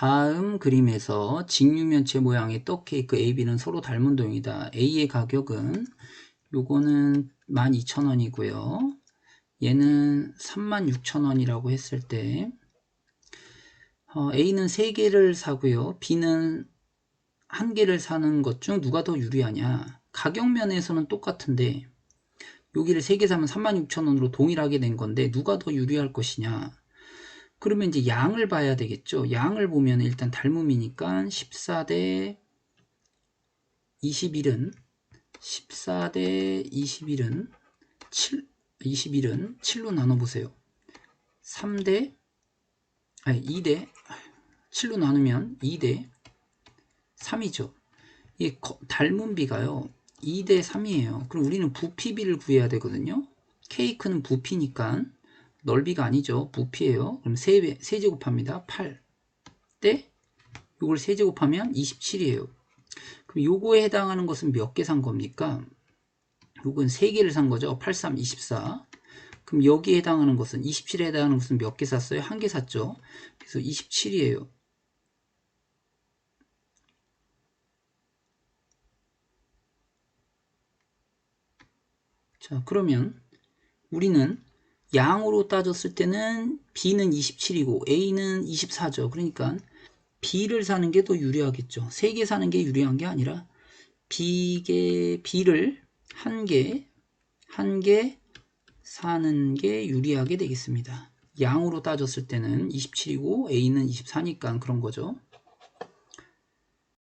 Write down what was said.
다음 그림에서 직육면체 모양의 떡 케이크 AB는 서로 닮은 도형이다. A의 가격은 요거는 12,000원이고요. 얘는 36,000원이라고 했을 때 어, A는 3개를 사고요. B는 1개를 사는 것 중 누가 더 유리하냐? 가격 면에서는 똑같은데 여기를 3개 사면 36,000원으로 동일하게 된 건데 누가 더 유리할 것이냐? 그러면 이제 양을 봐야 되겠죠. 양을 보면 일단 닮음이니까 14대 21은 14대 21은 7 21은 7로 나눠 보세요. 3대 아니 2대 7로 나누면 2대 3이죠. 이 닮은 비가요. 2대 3이에요. 그럼 우리는 부피비를 구해야 되거든요. 케이크는 부피니까 넓이가 아니죠. 부피예요. 그럼 3배, 세제곱합니다. 8. 대 요걸 세제곱하면 27이에요. 그럼 요거에 해당하는 것은 몇 개 산 겁니까? 요건 3개를 산 거죠. 83, 24. 그럼 여기에 해당하는 것은 27에 해당하는 것은 몇 개 샀어요? 한 개 샀죠. 그래서 27이에요. 자, 그러면 우리는 양으로 따졌을 때는 B는 27이고 A는 24죠. 그러니까 B를 사는 게 더 유리하겠죠. 3개 사는 게 유리한 게 아니라 B개, B를 한 개, 한 개 사는 게 유리하게 되겠습니다. 양으로 따졌을 때는 27이고 A는 24니까 그런 거죠.